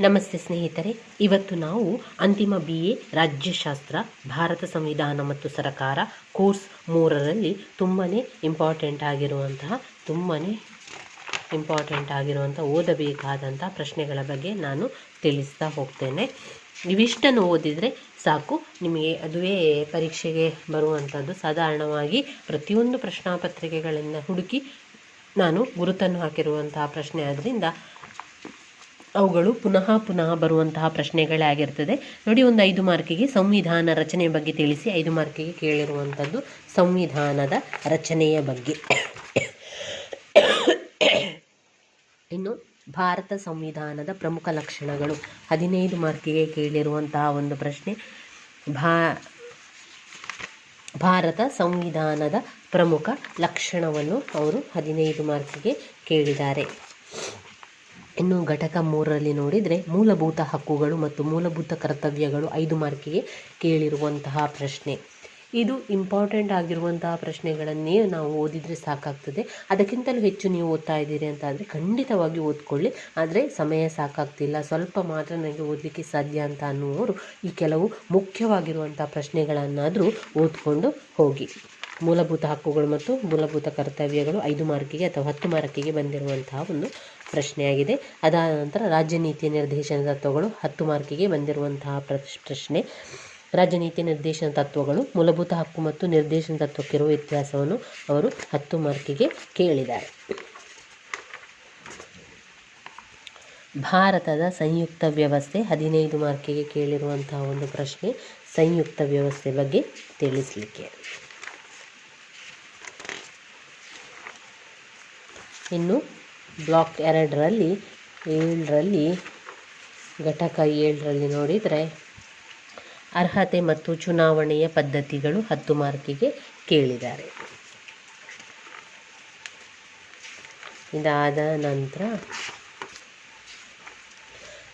ನಮಸ್ತೆ ಸ್ನೇಹಿತರೆ, ಇವತ್ತು ನಾವು ಅಂತಿಮ ಬಿ ಎ ರಾಜ್ಯಶಾಸ್ತ್ರ, ಭಾರತ ಸಂವಿಧಾನ ಮತ್ತು ಸರಕಾರ ಕೋರ್ಸ್ ಮೂರರಲ್ಲಿ ತುಂಬಾ ಇಂಪಾರ್ಟೆಂಟ್ ಆಗಿರುವಂತಹ ತುಂಬಾ ಇಂಪಾರ್ಟೆಂಟ್ ಆಗಿರುವಂಥ ಓದಬೇಕಾದಂಥ ಪ್ರಶ್ನೆಗಳ ಬಗ್ಗೆ ನಾನು ತಿಳಿಸ್ತಾ ಹೋಗ್ತೇನೆ. ಇವಿಷ್ಟನ್ನು ಓದಿದರೆ ಸಾಕು. ನಿಮಗೆ ಅದುವೇ ಪರೀಕ್ಷೆಗೆ ಬರುವಂಥದ್ದು ಸಾಧಾರಣವಾಗಿ ಪ್ರತಿಯೊಂದು ಪ್ರಶ್ನಾಪತ್ರಿಕೆಗಳಿಂದ ಹುಡುಕಿ ನಾನು ಗುರುತನ್ನು ಹಾಕಿರುವಂತಹ ಪ್ರಶ್ನೆ. ಆದ್ದರಿಂದ ಅವುಗಳು ಪುನಃ ಪುನಃ ಬರುವಂತಹ ಪ್ರಶ್ನೆಗಳೇ ಆಗಿರ್ತದೆ ನೋಡಿ, ಒಂದು ಐದು ಮಾರ್ಕಿಗೆ ಸಂವಿಧಾನ ರಚನೆಯ ಬಗ್ಗೆ ತಿಳಿಸಿ. ಐದು ಮಾರ್ಕಿಗೆ ಕೇಳಿರುವಂಥದ್ದು ಸಂವಿಧಾನದ ರಚನೆಯ ಬಗ್ಗೆ. ಇನ್ನು ಭಾರತ ಸಂವಿಧಾನದ ಪ್ರಮುಖ ಲಕ್ಷಣಗಳು. ಹದಿನೈದು ಮಾರ್ಕಿಗೆ ಕೇಳಿರುವಂತಹ ಒಂದು ಪ್ರಶ್ನೆ. ಭಾ, ಭಾರತ ಸಂವಿಧಾನದ ಪ್ರಮುಖ ಲಕ್ಷಣವನ್ನು ಅವರು ಹದಿನೈದು ಮಾರ್ಕಿಗೆ ಕೇಳಿದ್ದಾರೆ. ಇನ್ನು ಘಟಕ ಮೂರರಲ್ಲಿ ನೋಡಿದರೆ ಮೂಲಭೂತ ಹಕ್ಕುಗಳು ಮತ್ತು ಮೂಲಭೂತ ಕರ್ತವ್ಯಗಳು ಐದು ಮಾರ್ಕಿಗೆ ಕೇಳಿರುವಂತಹ ಪ್ರಶ್ನೆ. ಇದು ಇಂಪಾರ್ಟೆಂಟ್ ಆಗಿರುವಂತಹ ಪ್ರಶ್ನೆಗಳನ್ನೇ ನಾವು ಓದಿದರೆ ಸಾಕಾಗ್ತದೆ. ಅದಕ್ಕಿಂತಲೂ ಹೆಚ್ಚು ನೀವು ಓದ್ತಾ ಇದ್ದೀರಿ ಅಂತ ಆದರೆ ಖಂಡಿತವಾಗಿ ಓದ್ಕೊಳ್ಳಿ. ಆದರೆ ಸಮಯ ಸಾಕಾಗ್ತಿಲ್ಲ. ಸ್ವಲ್ಪ ಮಾತ್ರ ನನಗೆ ಓದಲಿಕ್ಕೆ ಸಾಧ್ಯ ಅಂತ ಅನ್ನುವರು ಈ ಕೆಲವು ಮುಖ್ಯವಾಗಿರುವಂಥ ಪ್ರಶ್ನೆಗಳನ್ನಾದರೂ ಓದ್ಕೊಂಡು ಹೋಗಿ. ಮೂಲಭೂತ ಹಕ್ಕುಗಳು ಮತ್ತು ಮೂಲಭೂತ ಕರ್ತವ್ಯಗಳು ಐದು ಮಾರ್ಕಿಗೆ ಅಥವಾ ಹತ್ತು ಮಾರ್ಕಿಗೆ ಬಂದಿರುವಂತಹ ಒಂದು ಪ್ರಶ್ನೆಯಾಗಿದೆ. ಅದಾದ ನಂತರ ರಾಜ್ಯ ನೀತಿ ನಿರ್ದೇಶನ ತತ್ವಗಳು ಹತ್ತು ಮಾರ್ಕಿಗೆ ಬಂದಿರುವಂತಹ ಪ್ರಶ್ನೆ. ರಾಜ್ಯ ನೀತಿ ನಿರ್ದೇಶನ ತತ್ವಗಳು ಮೂಲಭೂತ ಹಕ್ಕು ಮತ್ತು ನಿರ್ದೇಶನ ತತ್ವಕ್ಕಿರುವ ವ್ಯತ್ಯಾಸವನ್ನು ಅವರು ಹತ್ತು ಮಾರ್ಕಿಗೆ ಕೇಳಿದ್ದಾರೆ. ಭಾರತದ ಸಂಯುಕ್ತ ವ್ಯವಸ್ಥೆ ಹದಿನೈದು ಮಾರ್ಕಿಗೆ ಕೇಳಿರುವಂತಹ ಒಂದು ಪ್ರಶ್ನೆ. ಸಂಯುಕ್ತ ವ್ಯವಸ್ಥೆ ಬಗ್ಗೆ ತಿಳಿಸಲಿಕ್ಕೆ. ಇನ್ನು ಬ್ಲಾಕ್ ಎರಡರಲ್ಲಿ, ಏಳರಲ್ಲಿ, ಘಟಕ ಏಳರಲ್ಲಿ ನೋಡಿದರೆ ಅರ್ಹತೆ ಮತ್ತು ಚುನಾವಣೆಯ ಪದ್ಧತಿಗಳು ಹತ್ತು ಮಾರ್ಕಿಗೆ ಕೇಳಿದ್ದಾರೆ. ಇದಾದ ನಂತರ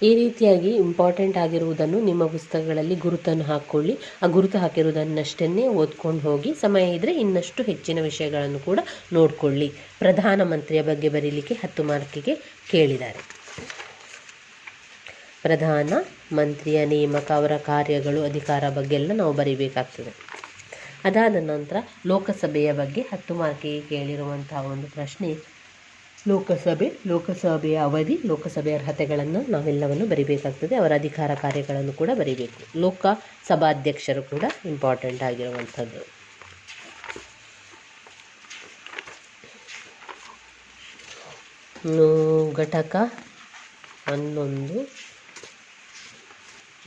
ಈ ರೀತಿಯಾಗಿ ಇಂಪಾರ್ಟೆಂಟ್ ಆಗಿರುವುದನ್ನು ನಿಮ್ಮ ಪುಸ್ತಕಗಳಲ್ಲಿ ಗುರುತನ್ನು ಹಾಕ್ಕೊಳ್ಳಿ ಆ ಗುರುತು ಹಾಕಿರುವುದನ್ನಷ್ಟನ್ನೇ ಓದ್ಕೊಂಡು ಹೋಗಿ, ಸಮಯ ಇದ್ದರೆ ಇನ್ನಷ್ಟು ಹೆಚ್ಚಿನ ವಿಷಯಗಳನ್ನು ಕೂಡ ನೋಡಿಕೊಳ್ಳಿ. ಪ್ರಧಾನಮಂತ್ರಿಯ ಬಗ್ಗೆ ಬರೀಲಿಕ್ಕೆ ಹತ್ತು ಮಾರ್ಕಿಗೆ ಕೇಳಿದ್ದಾರೆ. ಪ್ರಧಾನ ಮಂತ್ರಿಯ ನೇಮಕ, ಅವರ ಕಾರ್ಯಗಳು, ಅಧಿಕಾರ ಬಗ್ಗೆ ಎಲ್ಲ ನಾವು ಬರೀಬೇಕಾಗ್ತದೆ. ಅದಾದ ನಂತರ ಲೋಕಸಭೆಯ ಬಗ್ಗೆ ಹತ್ತು ಮಾರ್ಕಿಗೆ ಕೇಳಿರುವಂತಹ ಒಂದು ಪ್ರಶ್ನೆ ಲೋಕಸಭೆ, ಲೋಕಸಭೆಯ ಅವಧಿ, ಲೋಕಸಭೆ ಅರ್ಹತೆಗಳನ್ನು ನಾವೆಲ್ಲವನ್ನು ಬರಿಬೇಕಾಗ್ತದೆ. ಅವರ ಅಧಿಕಾರ ಕಾರ್ಯಗಳನ್ನು ಕೂಡ ಬರಿಬೇಕು. ಲೋಕಸಭಾಧ್ಯಕ್ಷರು ಕೂಡ ಇಂಪಾರ್ಟೆಂಟ್ ಆಗಿರುವಂಥದ್ದು. ಘಟಕ ಹನ್ನೊಂದು.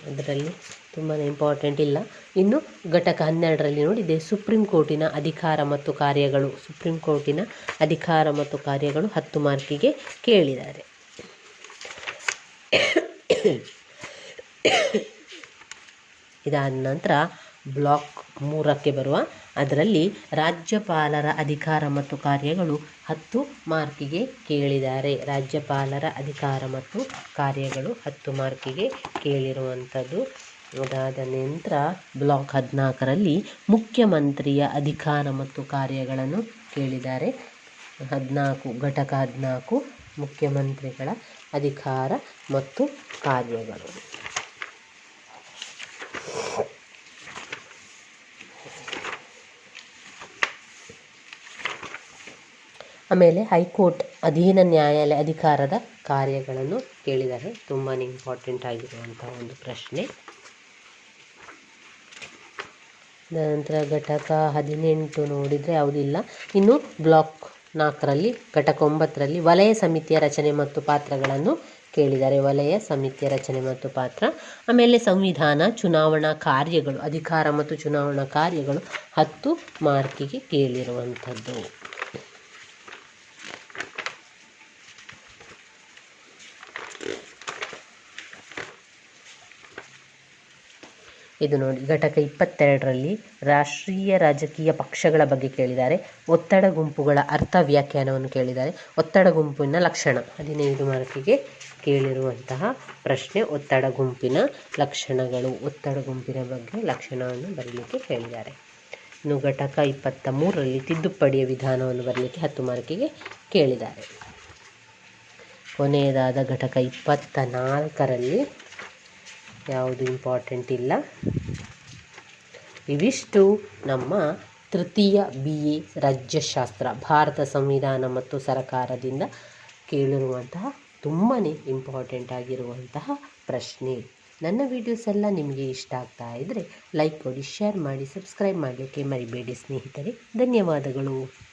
ಅದರಲ್ಲಿ ತುಂಬಾ ಇಂಪಾರ್ಟೆಂಟ್ ಇಲ್ಲ. ಇನ್ನು ಘಟಕ ಹನ್ನೆರಡರಲ್ಲಿ ನೋಡಿದೆ, ಸುಪ್ರೀಂ ಕೋರ್ಟಿನ ಅಧಿಕಾರ ಮತ್ತು ಕಾರ್ಯಗಳು. ಸುಪ್ರೀಂ ಕೋರ್ಟಿನ ಅಧಿಕಾರ ಮತ್ತು ಕಾರ್ಯಗಳು ಹತ್ತು ಮಾರ್ಕಿಗೆ ಕೇಳಿದ್ದಾರೆ. ಇದಾದ ನಂತರ ಬ್ಲಾಕ್ ಮೂರಕ್ಕೆ ಬರುವ, ಅದರಲ್ಲಿ ರಾಜ್ಯಪಾಲರ ಅಧಿಕಾರ ಮತ್ತು ಕಾರ್ಯಗಳು ಹತ್ತು ಮಾರ್ಕಿಗೆ ಕೇಳಿದ್ದಾರೆ. ರಾಜ್ಯಪಾಲರ ಅಧಿಕಾರ ಮತ್ತು ಕಾರ್ಯಗಳು ಹತ್ತು ಮಾರ್ಕಿಗೆ ಕೇಳಿರುವಂಥದ್ದು ಅದಾದ ನಂತರ ಬ್ಲಾಕ್ ಹದಿನಾಲ್ಕರಲ್ಲಿ ಮುಖ್ಯಮಂತ್ರಿಯ ಅಧಿಕಾರ ಮತ್ತು ಕಾರ್ಯಗಳನ್ನು ಕೇಳಿದ್ದಾರೆ. ಹದಿನಾಲ್ಕು, ಘಟಕ ಹದಿನಾಲ್ಕು, ಮುಖ್ಯಮಂತ್ರಿಗಳ ಅಧಿಕಾರ ಮತ್ತು ಕಾರ್ಯಗಳು. ಆಮೇಲೆ ಹೈಕೋರ್ಟ್ ಅಧೀನ ನ್ಯಾಯಾಲಯ ಅಧಿಕಾರದ ಕಾರ್ಯಗಳನ್ನು ಕೇಳಿದ್ದಾರೆ. ತುಂಬಾ ಇಂಪಾರ್ಟೆಂಟ್ ಆಗಿರುವಂಥ ಒಂದು ಪ್ರಶ್ನೆ. ನಂತರ ಘಟಕ ಹದಿನೆಂಟು ನೋಡಿದರೆ ಯಾವುದಿಲ್ಲ ಇನ್ನು ಬ್ಲಾಕ್ ನಾಲ್ಕರಲ್ಲಿ, ಘಟಕ ಒಂಬತ್ತರಲ್ಲಿ ವಲಯ ಸಮಿತಿಯ ರಚನೆ ಮತ್ತು ಪಾತ್ರಗಳನ್ನು ಕೇಳಿದ್ದಾರೆ ವಲಯ ಸಮಿತಿಯ ರಚನೆ ಮತ್ತು ಪಾತ್ರ. ಆಮೇಲೆ ಸಂವಿಧಾನ, ಚುನಾವಣಾ ಕಾರ್ಯಗಳು, ಅಧಿಕಾರ ಮತ್ತು ಚುನಾವಣಾ ಕಾರ್ಯಗಳು ಹತ್ತು ಮಾರ್ಕಿಗೆ ಕೇಳಿರುವಂಥದ್ದು. ಇದು ನೋಡಿ, ಘಟಕ ಇಪ್ಪತ್ತೆರಡರಲ್ಲಿ ರಾಷ್ಟ್ರೀಯ ರಾಜಕೀಯ ಪಕ್ಷಗಳ ಬಗ್ಗೆ ಕೇಳಿದ್ದಾರೆ. ಒತ್ತಡ ಗುಂಪುಗಳ ಅರ್ಥ ವ್ಯಾಖ್ಯಾನವನ್ನು ಕೇಳಿದ್ದಾರೆ. ಒತ್ತಡ ಗುಂಪಿನ ಲಕ್ಷಣ, ಹದಿನೈದು ಮಾರ್ಕಿಗೆ ಕೇಳಿರುವಂತಹ ಪ್ರಶ್ನೆ, ಒತ್ತಡ ಗುಂಪಿನ ಲಕ್ಷಣಗಳು. ಒತ್ತಡ ಗುಂಪಿನ ಬಗ್ಗೆ ಲಕ್ಷಣವನ್ನು ಬರೀಲಿಕ್ಕೆ ಕೇಳಿದ್ದಾರೆ ಇನ್ನು ಘಟಕ ಇಪ್ಪತ್ತ ಮೂರರಲ್ಲಿ ತಿದ್ದುಪಡಿಯ ವಿಧಾನವನ್ನು ಬರಲಿಕ್ಕೆ ಹತ್ತು ಮಾರ್ಕಿಗೆ ಕೇಳಿದ್ದಾರೆ. ಕೊನೆಯದಾದ ಘಟಕ ಇಪ್ಪತ್ತ ನಾಲ್ಕರಲ್ಲಿ ಯಾವುದು ಇಂಪಾರ್ಟೆಂಟ್ ಇಲ್ಲ. ಇವಿಷ್ಟು ನಮ್ಮ ತೃತೀಯ ಬಿ ಎ ರಾಜ್ಯಶಾಸ್ತ್ರ, ಭಾರತ ಸಂವಿಧಾನ ಮತ್ತು ಸರಕಾರದಿಂದ ಕೇಳಿರುವಂತಹ ತುಂಬಾ ಇಂಪಾರ್ಟೆಂಟ್ ಆಗಿರುವಂತಹ ಪ್ರಶ್ನೆ. ನನ್ನ ವೀಡಿಯೋಸ್ ಎಲ್ಲ ನಿಮಗೆ ಇಷ್ಟ ಆಗ್ತಾ ಇದ್ದರೆ ಲೈಕ್ ಕೊಡಿ ಶೇರ್ ಮಾಡಿ ಸಬ್ಸ್ಕ್ರೈಬ್ ಮಾಡಲಿಕ್ಕೆ ಮರಿಬೇಡಿ ಸ್ನೇಹಿತರೆ. ಧನ್ಯವಾದಗಳು.